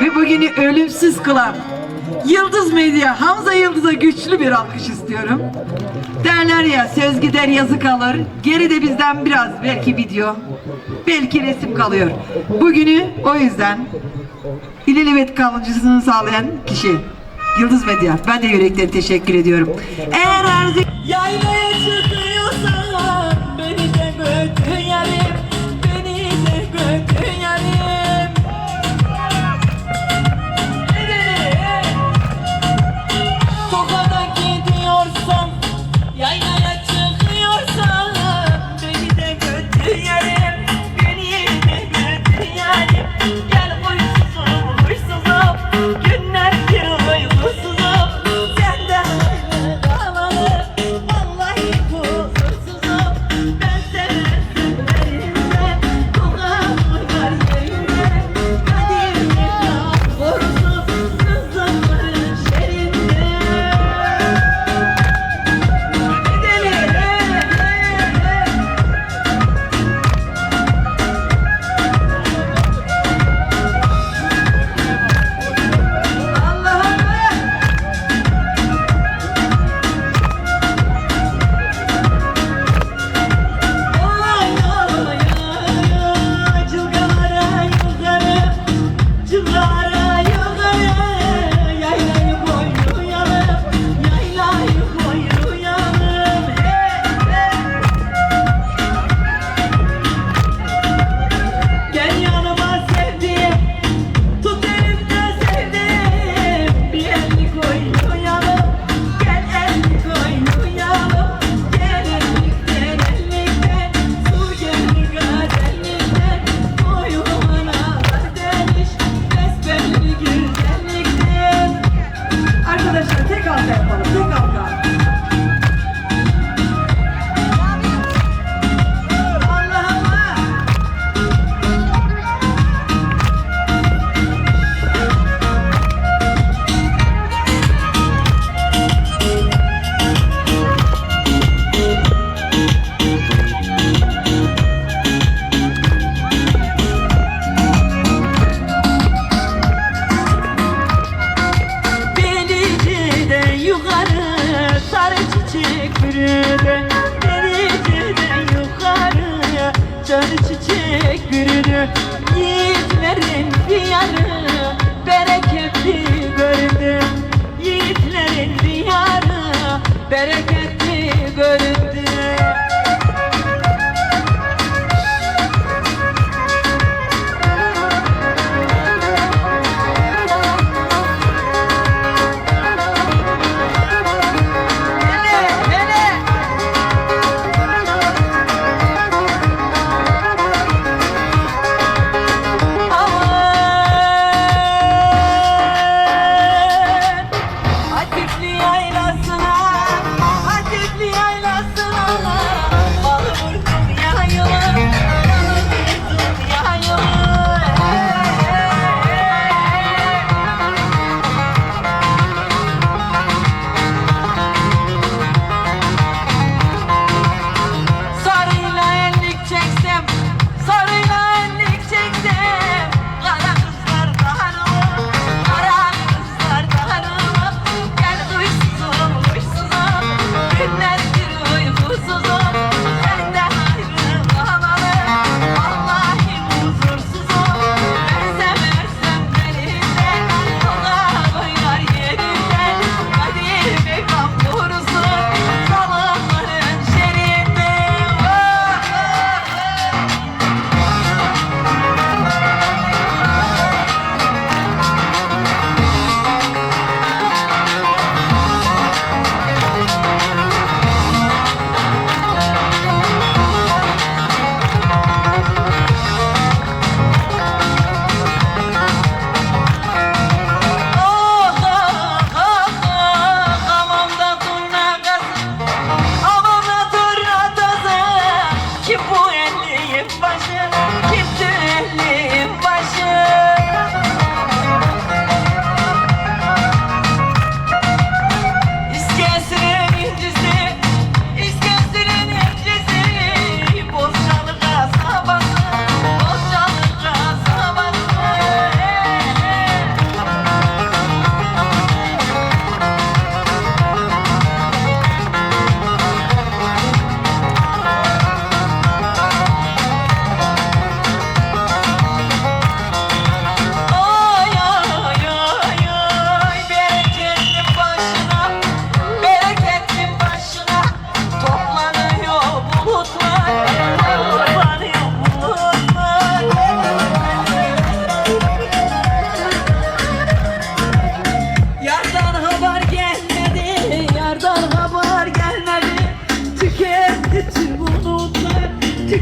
ve bugünü ölümsüz kılan Yıldız Medya, Hamza Yıldız'a güçlü bir alkış istiyorum. Derler ya söz gider yazı kalır. Geride bizden biraz belki video, belki resim kalıyor. Bugünü o yüzden ilelebet kalıcısını sağlayan kişi Yıldız Medya. Ben de yürekten teşekkür ediyorum. Eğer arzu Yaylaya Yiğitlerin diyarı bereketli göründü Yiğitlerin diyarı bereketli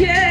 care.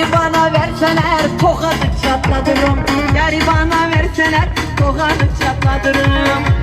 Yari bana verseler tokadı çatlatırım Yari bana verseler tokadı çatlatırım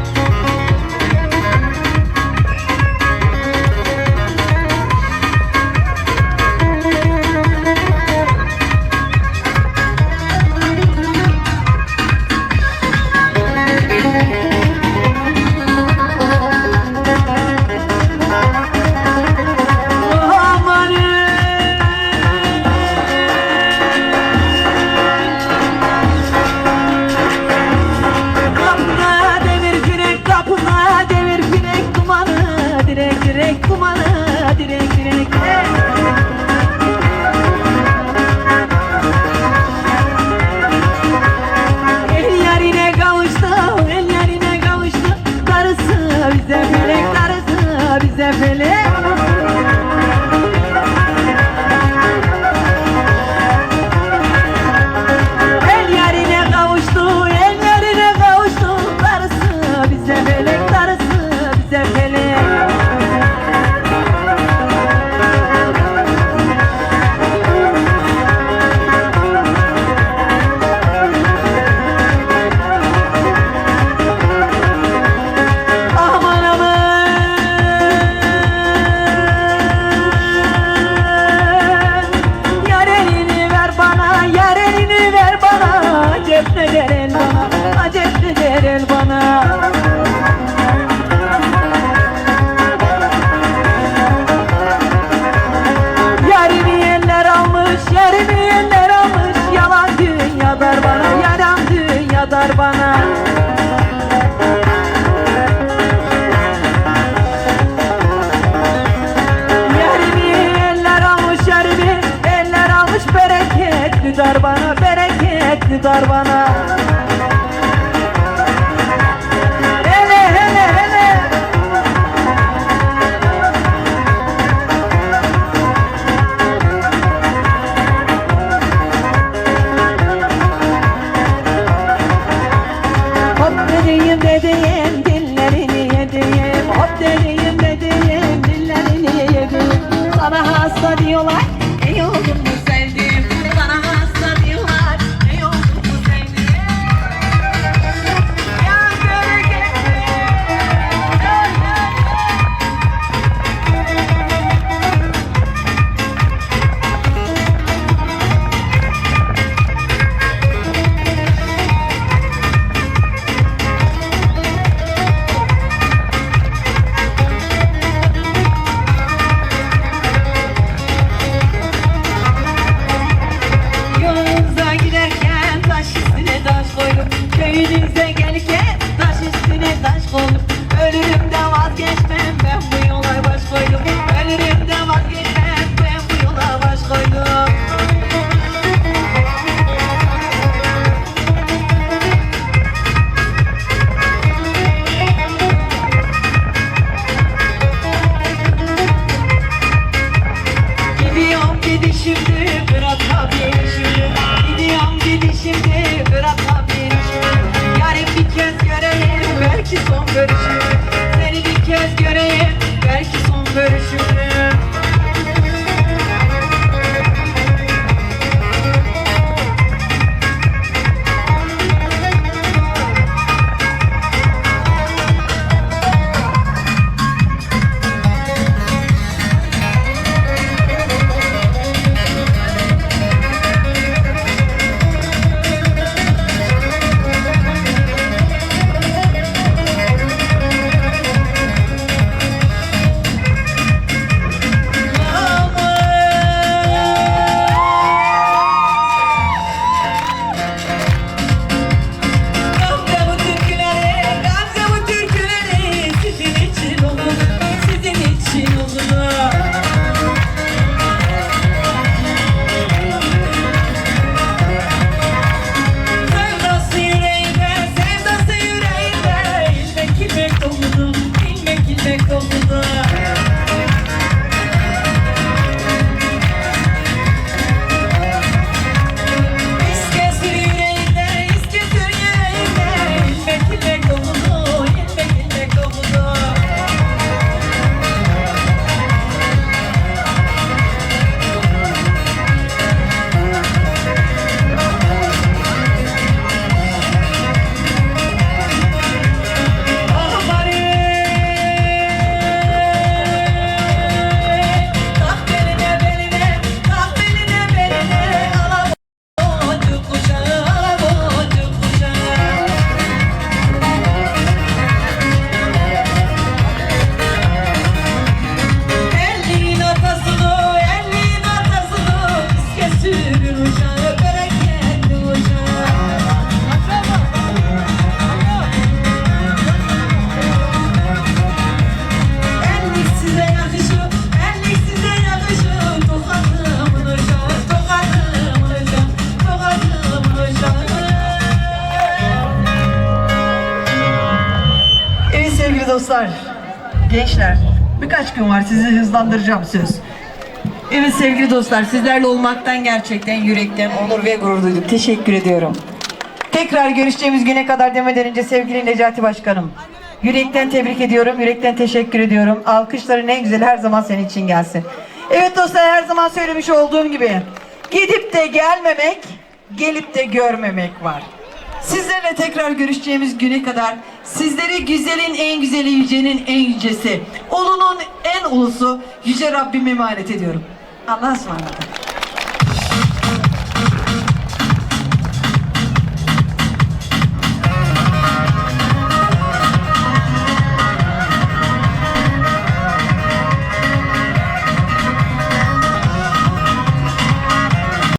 dostlar, gençler, birkaç gün var sizi hızlandıracağım söz. Evet sevgili dostlar, sizlerle olmaktan gerçekten yürekten onur ve gurur duydum. Teşekkür ediyorum. Tekrar görüşeceğimiz güne kadar demeden önce sevgili Necati Başkanım. Yürekten tebrik ediyorum, yürekten teşekkür ediyorum. Alkışların en güzeli her zaman senin için gelsin. Evet dostlar her zaman söylemiş olduğum gibi gidip de gelmemek, gelip de görmemek var. Sizlerle tekrar görüşeceğimiz güne kadar sizleri güzelin en güzeli, yücenin en yücesi, ulunun en ulusu Yüce Rabbime emanet ediyorum. Allah'a ısmarladık.